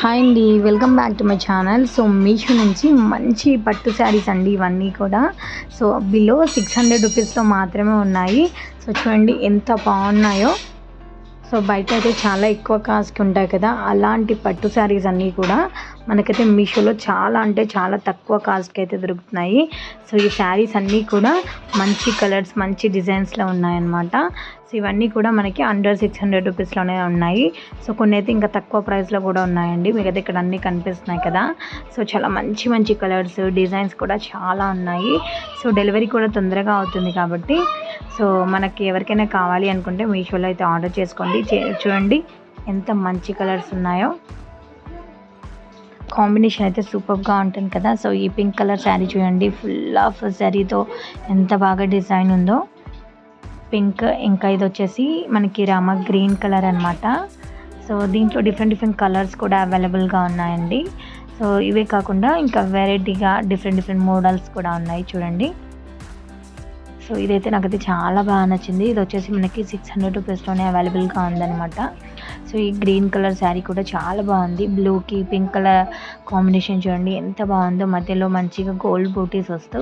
Hi అండి welcome back to my channel so Meesho నుంచి మంచి పట్టు శారీస్ అండి ఇవన్నీ కూడా. సో బిలో సిక్స్ హండ్రెడ్ రూపీస్లో మాత్రమే ఉన్నాయి. సో చూడండి ఎంత బాగున్నాయో. సో బయట అయితే చాలా ఎక్కువ కాస్ట్కి ఉంటాయి కదా అలాంటి పట్టు శారీస్ అన్నీ కూడా మనకైతే మీషోలో చాలా అంటే చాలా తక్కువ కాస్ట్కి అయితే దొరుకుతున్నాయి. సో ఈ శారీస్ అన్నీ కూడా మంచి కలర్స్ మంచి డిజైన్స్లో ఉన్నాయన్నమాట. సో ఇవన్నీ కూడా మనకి అండర్ సిక్స్ హండ్రెడ్ రూపీస్లోనే ఉన్నాయి. సో కొన్ని అయితే ఇంకా తక్కువ ప్రైస్లో కూడా ఉన్నాయండి. మీకు అయితే ఇక్కడ అన్నీ కనిపిస్తున్నాయి కదా. సో చాలా మంచి మంచి కలర్స్ డిజైన్స్ కూడా చాలా ఉన్నాయి. సో డెలివరీ కూడా తొందరగా అవుతుంది కాబట్టి సో మనకి ఎవరికైనా కావాలి అనుకుంటే మీషోలో అయితే ఆర్డర్ చేసుకోండి. చే- చూడండి ఎంత మంచి కలర్స్ ఉన్నాయో. కాంబినేషన్ అయితే సూపర్గా ఉంటుంది కదా. సో ఈ పింక్ కలర్ శారీ చూడండి. ఫుల్ ఆఫ్ శారీతో ఎంత బాగా డిజైన్ ఉందో. పింక్ ఇంకా ఇది వచ్చేసి మనకి రామ గ్రీన్ కలర్ అనమాట సో దీంట్లో డిఫరెంట్ డిఫరెంట్ కలర్స్ కూడా అవైలబుల్గా ఉన్నాయండి. సో ఇవే కాకుండా ఇంకా వెరైటీగా డిఫరెంట్ డిఫరెంట్ మోడల్స్ కూడా ఉన్నాయి చూడండి. సో ఇదైతే నాకైతే చాలా బాగా నచ్చింది. ఇది వచ్చేసి మనకి సిక్స్ హండ్రెడ్ రూపీస్లోనే అవైలబుల్గా ఉందన్నమాట. సో ఈ గ్రీన్ కలర్ శారీ కూడా చాలా బాగుంది. బ్లూకి పింక్ కలర్ కాంబినేషన్ చూడండి ఎంత బాగుందో. మధ్యలో మంచిగా గోల్డ్ బూటీస్ వస్తూ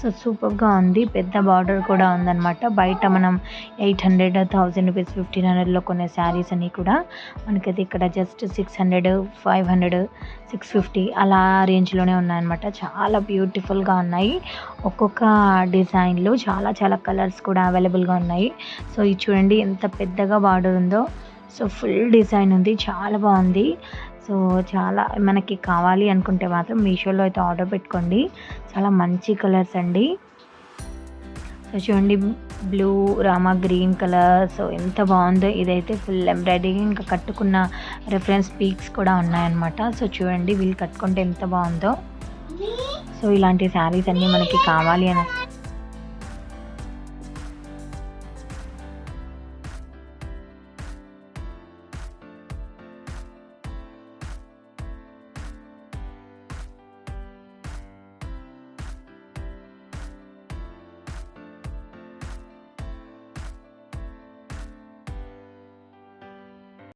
సో సూపర్గా ఉంది. పెద్ద బార్డర్ కూడా ఉందన్నమాట. బయట మనం eight hundred thousand rupees fifteen హండ్రెడ్లో కొనే శారీస్ అన్నీ కూడా మనకైతే ఇక్కడ just six hundred five hundred six fifty అలా రేంజ్లోనే ఉన్నాయన్నమాట. చాలా బ్యూటిఫుల్గా ఉన్నాయి. ఒక్కొక్క డిజైన్లో చాలా చాలా కలర్స్ కూడా అవైలబుల్గా ఉన్నాయి. సో ఇది చూడండి ఎంత పెద్దగా బార్డర్ ఉందో. సో ఫుల్ డిజైన్ ఉంది చాలా బాగుంది. సో చాలా మనకి కావాలి అనుకుంటే మాత్రం మీషోలో అయితే ఆర్డర్ పెట్టుకోండి. చాలా మంచి కలర్స్ అండి. సో చూడండి blue Rama green colour so ఎంత బాగుందో. ఇదైతే ఫుల్ ఎంబ్రాయిడరీ ఇంకా కట్టుకున్న రెఫరెన్స్ పీక్స్ కూడా ఉన్నాయన్నమాట. సో చూడండి వీళ్ళు కట్టుకుంటే ఎంత బాగుందో. సో ఇలాంటి శారీస్ అన్నీ మనకి కావాలి అని